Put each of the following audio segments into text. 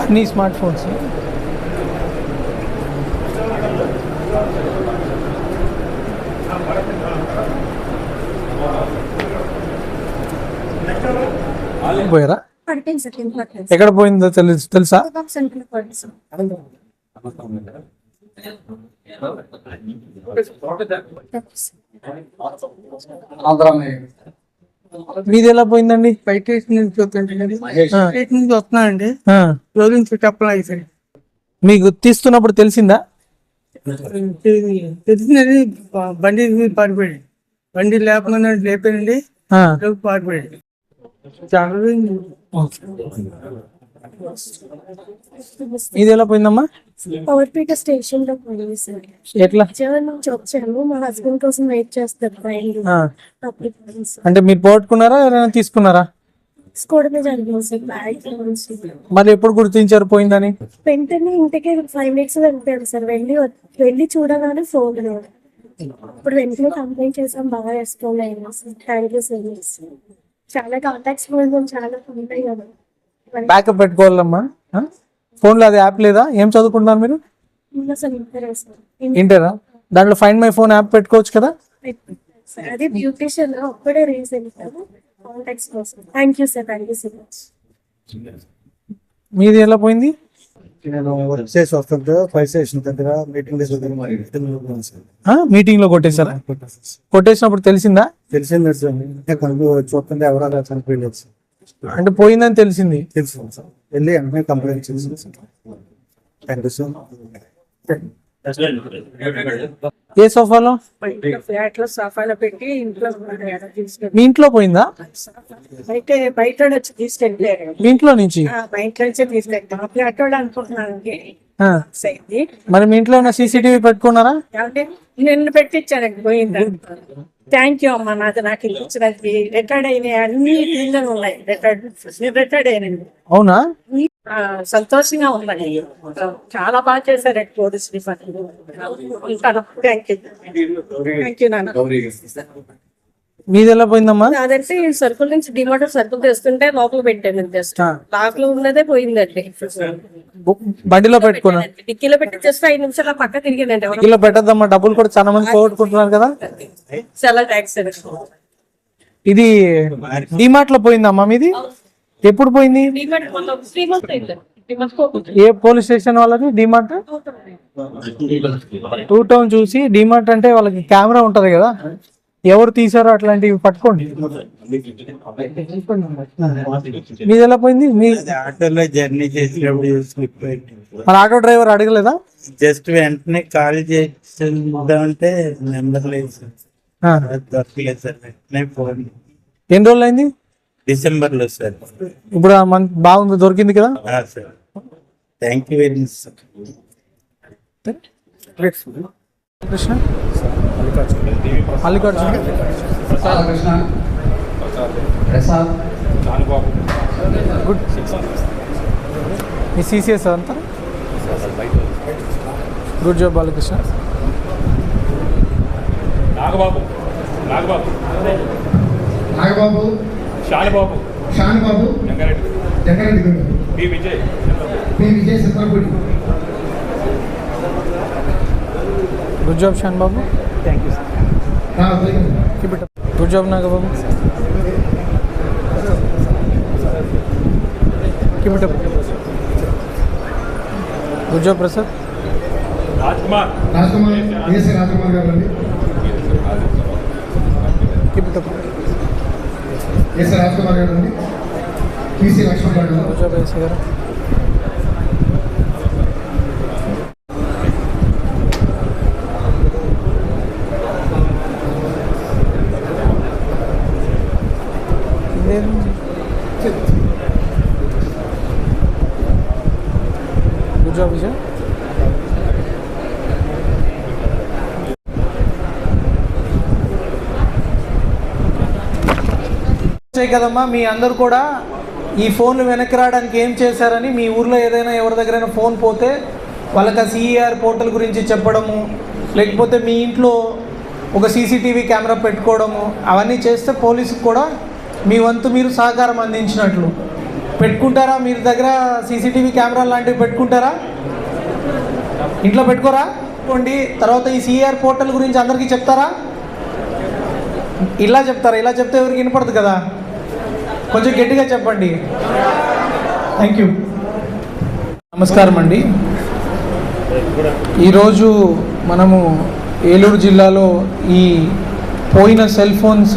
అన్ని smart phones పోయారా ఎక్కడ పోయిందో తెలుసు? తెలుసా సార్ మీది ఎలా పోయిందండి? బయట నుంచి వస్తుంటే ఆ, బయట నుంచి వస్తున్నానండి. రోజు చెప్పలా అయిపోయింది మీకు తీస్తున్నప్పుడు తెలిసిందా? తెలిసినది బ- బండి పారిపోయాడు. బండి లేకుండా లేపానండి. పారిపోయాడు. చాలా మీది ఎలా పోయిందమ్మా? పవర్పేట స్టేషన్లో పోయింది సార్. ఎట్లా? విజయవాడ నుంచి వచ్చాను. మా హస్బెండ్ కోసం వెయిట్ చేస్తారు ట్రైన్ సార్. అంటే మీరు పోగొట్టుకున్నారా ఎవరైనా తీసుకున్నారా? తీసుకోవడమే జరిగింది సార్. బ్యాగ్ మరి ఎప్పుడు గుర్తించారు పోయిందని? వెంటనే ఇంటికి ఫైవ్ మినిట్స్ వెళ్ళిపోయాను సార్. వెళ్ళి వెళ్ళి చూడగానే ఫోన్ ఇప్పుడు వెంటనే కంప్లైంట్ చేసాం బాగా respond sir. Thank you so much చాలా కాంటాక్ట్స్ చాలా ఉంటాయి కదా. బ్యాకప్ పెట్టుకోవాలమ్మా? ఫోన్లో అది యాప్ లేదా? ఏం చదువుకుంటున్నారు మీరు? ఇంటరే దాంట్లో ఫైండ్ మై ఫోన్ యాప్ పెట్టుకోవచ్చు కదా? సార్. అది బ్యూటిషియన్లో ఒక్కడే రీల్స్ వెళ్తాను కాంటాక్ట్స్ కోసం. Thank you sir thank you so much మీది ఎలా పోయింది? నేను వర్క్ చేసి వస్తుంటే ఫైర్ స్టేషన్ దగ్గర మీటింగ్? మీటింగ్లో కొట్టేశారా? కొట్టేసినప్పుడు తెలిసిందా? తెలిసింది సార్. చూస్తుంటే ఎవరో అలా చనిపోయలేదు సార్. అంటే పోయిందని తెలిసింది. తెలుసు. సార్ వెళ్ళి వెంటనే complaint sir thank you sir ఏ సోఫాలో? ఫ్లాట్లో సఫాలో పెట్టి ఇంట్లో మీ ఇంట్లో పోయిందా? బయట బయట వచ్చి తీసుకెళ్ళారు. మీ ఇంట్లో నుంచి? బయట నుంచే తీసుకెళ్తాం. ఫ్లాట్ వాళ్ళు అనుకుంటున్నాను ఆ. అయింది మరి మీ ఇంట్లో ఉన్న సీసీటీవీ పెట్టుకున్నారా? నిన్ను పెట్టించానండి పోయింది థ్యాంక్ యూ అమ్మా. నాకు నాకు ఇచ్చినది రిటైర్డ్ అయినాయి. అన్ని దీనిలో ఉన్నాయి. రిటైర్డ్ నేను రిటైర్డ్ అయినండి అవునా? సంతోషంగా ఉందండి. చాలా బాగా చేశారండి పోలీస్ డిపార్ట్మెంట్ ఉంటాను. థ్యాంక్ యూ థ్యాంక్ యూ నాన్న. మీది ఎలా పోయిందమ్మా అదంటే సరుకుల నుంచి డిమాండ్ సరుకులు తెస్తుంటే లోపల పెట్టాను జస్ట్. లాక్లో ఉన్నదే పోయిందండి. బండిలో పెట్టుకున్నా? డిక్కీలో పెట్టి జస్ట్ ఐదు నిమిషాలు పక్క తిరిగిందండి ఇలా పెట్టద్దమ్మా డబ్బులు కూడా చాలా మంది పోగొట్టుకుంటున్నారు కదా? చాలా థ్యాంక్స్ అండి. ఇది డిమార్ట్లో పోయిందమ్మా మీది? ఎప్పుడు పోయింది? ఏ పోలీస్ స్టేషన్ వాళ్ళది డిమార్ట్? టూ టౌన్ చూసి డిమార్ట్ అంటే వాళ్ళకి కెమెరా ఉంటది కదా? ఎవరు తీసారో అట్లాంటివి పట్టుకోండి. మీది ఎలా పోయింది మీ ఆటోలో జర్నీ చేసినప్పుడు స్లిప్ మన ఆటో డ్రైవర్ అడగలేదా? జస్ట్ వెంటనే కాల్ చేద్దామంటే నెంబర్ లేదు సార్. దొరకలేదు సార్. వెంటనే ఫోన్ ఎన్ని రోజులు అయింది డిసెంబర్లో సార్ ఇప్పుడు బాగుంది దొరికింది కదా? Sir. Thank you very much sir. Krishna? Mallikarjuna. Krishna Prasad. Good. Me CCS అంతా? Good job Balakrishna. Nagababu. Nagababu. Nagababu. Shanubabu Venkareddy Jagareddy. Garu. P Vijay. P Vijaya Siddhapudi good job Shan Babu ఉదయం keep it good job Nagababu keep it good job Prasad Raj Kumar Rajkumar AC Rajkumar garu అండి keep it AC Rajkumar garu అండి TC Laxman garu good job AC garu good job Vijay వచ్చాయి కదమ్మా. మీ అందరు కూడా ఈ ఫోన్లు వెనక్కి రావడానికి ఏం చేశారని మీ ఊర్లో ఏదైనా ఎవరి దగ్గరైనా ఫోన్ పోతే వాళ్ళకి ఆ సిఈఆర్ పోర్టల్ గురించి చెప్పడము లేకపోతే మీ ఇంట్లో ఒక సీసీటీవీ కెమెరా పెట్టుకోవడము అవన్నీ చేస్తే పోలీసుకు కూడా మీ వంతు మీరు సహకారం అందించినట్లు. పెట్టుకుంటారా? మీరు దగ్గర సీసీటీవీ కెమెరా లాంటివి పెట్టుకుంటారా? ఇంట్లో పెట్టుకోరా? పెట్టుకోండి. తర్వాత ఈ సిఆర్ పోర్టల్ గురించి అందరికీ చెప్తారా? ఇలా చెప్తారా? ఇలా చెప్తే ఎవరికి వినపడదు కదా? కొంచెం గట్టిగా చెప్పండి. థ్యాంక్ యూ నమస్కారం అండి. ఈరోజు మనము ఏలూరు జిల్లాలో ఈ పోయిన సెల్ ఫోన్స్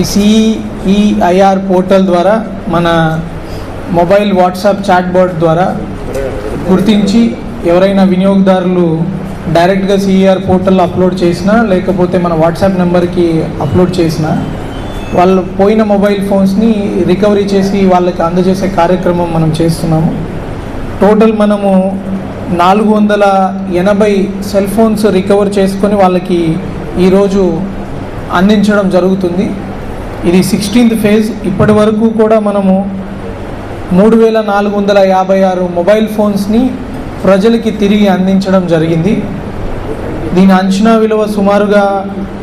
ఈ సిఈఐఆర్ పోర్టల్ ద్వారా మన మొబైల్ వాట్సాప్ చాట్బోర్డ్ ద్వారా గుర్తించి ఎవరైనా వినియోగదారులు డైరెక్ట్గా సిఈఆర్ పోర్టల్లో అప్లోడ్ చేసినా లేకపోతే మన వాట్సాప్ నెంబర్కి అప్లోడ్ చేసినా వాళ్ళు పోయిన మొబైల్ ఫోన్స్ని రికవరీ చేసి వాళ్ళకి అందజేసే కార్యక్రమం మనం చేస్తున్నాము. టోటల్ మనము నాలుగు వందల ఎనభై సెల్ ఫోన్స్ రికవర్ చేసుకొని వాళ్ళకి ఈరోజు అందించడం జరుగుతుంది. ఇది సిక్స్టీన్త్ ఫేజ్. ఇప్పటి వరకు కూడా మనము మూడు వేల నాలుగు వందల యాభై ఆరు మొబైల్ ఫోన్స్ని ప్రజలకి తిరిగి అందించడం జరిగింది. దీని అంచనా విలువ సుమారుగా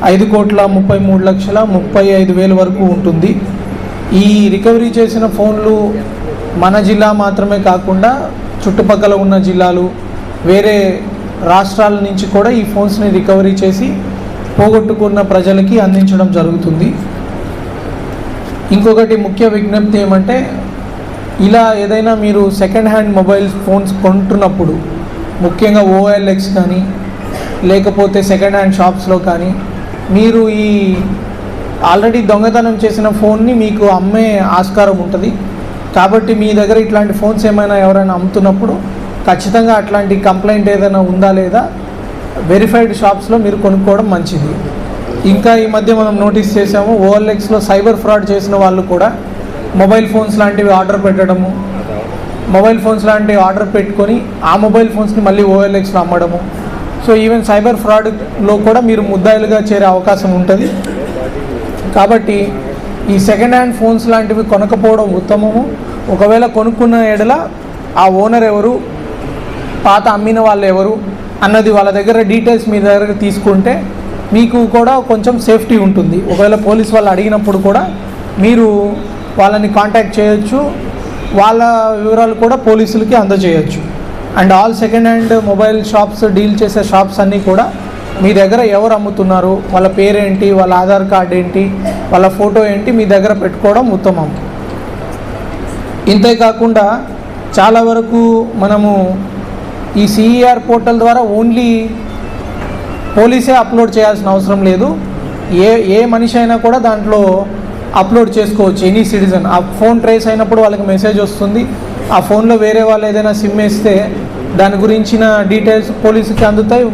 ఐదు కోట్ల ముప్పై మూడు లక్షల ముప్పై ఐదు వేల వరకు ఉంటుంది. ఈ రికవరీ చేసిన ఫోన్లు మన జిల్లా మాత్రమే కాకుండా చుట్టుపక్కల ఉన్న జిల్లాలు వేరే రాష్ట్రాల నుంచి కూడా ఈ ఫోన్స్ని రికవరీ చేసి పోగొట్టుకున్న ప్రజలకి అందించడం జరుగుతుంది. ఇంకొకటి ముఖ్య విజ్ఞప్తి ఏమంటే ఇలా ఏదైనా మీరు సెకండ్ హ్యాండ్ మొబైల్ ఫోన్స్ కొంటున్నప్పుడు ముఖ్యంగా ఓఎల్ఎక్స్ కానీ లేకపోతే సెకండ్ హ్యాండ్ షాప్స్లో కానీ మీరు ఈ ఆల్రెడీ దొంగతనం చేసిన ఫోన్ని మీకు అమ్మే ఆస్కారం ఉంటుంది. కాబట్టి మీ దగ్గర ఇట్లాంటి ఫోన్స్ ఏమైనా ఎవరైనా అమ్ముతున్నప్పుడు ఖచ్చితంగా అట్లాంటి కంప్లైంట్ ఏదైనా ఉందా లేదా వెరిఫైడ్ షాప్స్లో మీరు కొనుక్కోవడం మంచిది. ఇంకా ఈ మధ్య మనం నోటీస్ చేసాము ఓఎల్ఎక్స్లో సైబర్ ఫ్రాడ్ చేసిన వాళ్ళు కూడా మొబైల్ ఫోన్స్ లాంటివి ఆర్డర్ పెట్టడము మొబైల్ ఫోన్స్ లాంటివి ఆర్డర్ పెట్టుకొని ఆ మొబైల్ ఫోన్స్ని మళ్ళీ ఓఎల్ఎక్స్లో అమ్మడము సో ఈవెన్ సైబర్ ఫ్రాడ్లో కూడా మీరు ముద్దాయిలుగా చేరే అవకాశం ఉంటుంది. కాబట్టి ఈ సెకండ్ హ్యాండ్ ఫోన్స్ లాంటివి కొనకపోవడం ఉత్తమము. ఒకవేళ కొనుక్కున్న ఎడల ఆ ఓనర్ ఎవరు పాత అమ్మిన వాళ్ళు ఎవరు అన్నది వాళ్ళ దగ్గర డీటెయిల్స్ మీ దగ్గర తీసుకుంటే మీకు కూడా కొంచెం సేఫ్టీ ఉంటుంది. ఒకవేళ పోలీస్ వాళ్ళు అడిగినప్పుడు కూడా మీరు వాళ్ళని కాంటాక్ట్ చేయొచ్చు. వాళ్ళ వివరాలు కూడా పోలీసులకి అందజేయచ్చు. And all second hand mobile shops deal చేసే షాప్స్ అన్నీ కూడా మీ దగ్గర ఎవరు అమ్ముతున్నారు? వాళ్ళ పేరేంటి? వాళ్ళ ఆధార్ కార్డ్ ఏంటి? వాళ్ళ ఫోటో ఏంటి? మీ దగ్గర పెట్టుకోవడం ఉత్తమం. ఇంతే కాకుండా చాలా వరకు మనము ఈ సిఈఆర్ పోర్టల్ ద్వారా ఓన్లీ పోలీసే అప్లోడ్ చేయాల్సిన అవసరం లేదు. ఏ ఏ మనిషి అయినా కూడా దాంట్లో అప్లోడ్ చేసుకోవచ్చు. Any citizen. ఆ ఫోన్ ట్రేస్ అయినప్పుడు వాళ్ళకి మెసేజ్ వస్తుంది. ఆ ఫోన్లో వేరే వాళ్ళు ఏదైనా సిమ్ వేస్తే దాని గురించిన డీటెయిల్స్ పోలీసుకి అందుతాయి.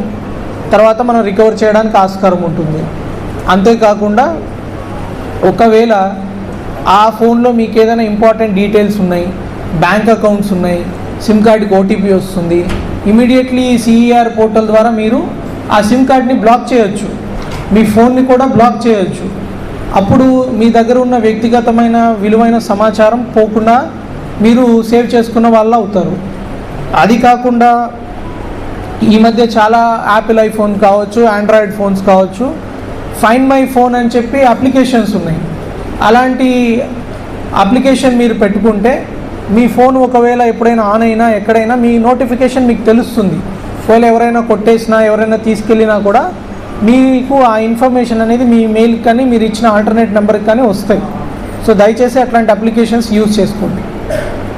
తర్వాత మనం రికవర్ చేయడానికి ఆస్కారం ఉంటుంది. అంతేకాకుండా ఒకవేళ ఆ ఫోన్లో మీకు ఏదైనా ఇంపార్టెంట్ డీటెయిల్స్ ఉన్నాయి బ్యాంక్ అకౌంట్స్ ఉన్నాయి సిమ్ కార్డ్కి ఓటీపీ వస్తుంది ఇమీడియట్లీ సిఈఆర్ పోర్టల్ ద్వారా మీరు ఆ సిమ్ కార్డ్ని బ్లాక్ చేయొచ్చు. మీ ఫోన్ని కూడా బ్లాక్ చేయొచ్చు. అప్పుడు మీ దగ్గర ఉన్న వ్యక్తిగతమైన విలువైన సమాచారం పోకుండా మీరు సేవ్ చేసుకున్న వాళ్ళు అవుతారు. అది కాకుండా ఈ మధ్య చాలా యాపిల్ ఐఫోన్ కావచ్చు ఆండ్రాయిడ్ ఫోన్స్ కావచ్చు ఫైన్ మై ఫోన్ అని చెప్పి అప్లికేషన్స్ ఉన్నాయి. అలాంటి అప్లికేషన్ మీరు పెట్టుకుంటే మీ ఫోన్ ఒకవేళ ఎప్పుడైనా ఆన్ అయినా ఎక్కడైనా మీ నోటిఫికేషన్ మీకు తెలుస్తుంది. ఒకవేళ ఎవరైనా కొట్టేసినా ఎవరైనా తీసుకెళ్ళినా కూడా మీకు ఆ ఇన్ఫర్మేషన్ అనేది మీ మెయిల్ కానీ మీరు ఇచ్చిన ఆల్టర్నేట్ నెంబర్కి కానీ వస్తాయి. సో దయచేసి అట్లాంటి అప్లికేషన్స్ యూజ్ చేసుకోండి.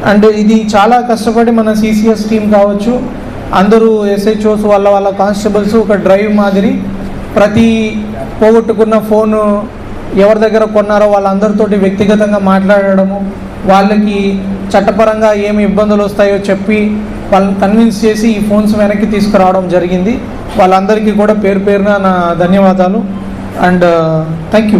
అండ్ ఇది చాలా కష్టపడి మన సిసిఎస్ టీం కావచ్చు అందరూ ఎస్హెచ్ఓస్ వాళ్ళ వాళ్ళ కానిస్టేబుల్స్ ఒక డ్రైవ్ మాదిరి ప్రతి పోగొట్టుకున్న ఫోను ఎవరి దగ్గర కొన్నారో వాళ్ళందరితోటి వ్యక్తిగతంగా మాట్లాడడము వాళ్ళకి చట్టపరంగా ఏమి ఇబ్బందులు వస్తాయో చెప్పి వాళ్ళని కన్విన్స్ చేసి ఈ ఫోన్స్ వెనక్కి తీసుకురావడం జరిగింది. వాళ్ళందరికీ కూడా పేరు పేరున నా ధన్యవాదాలు. And uh, thank you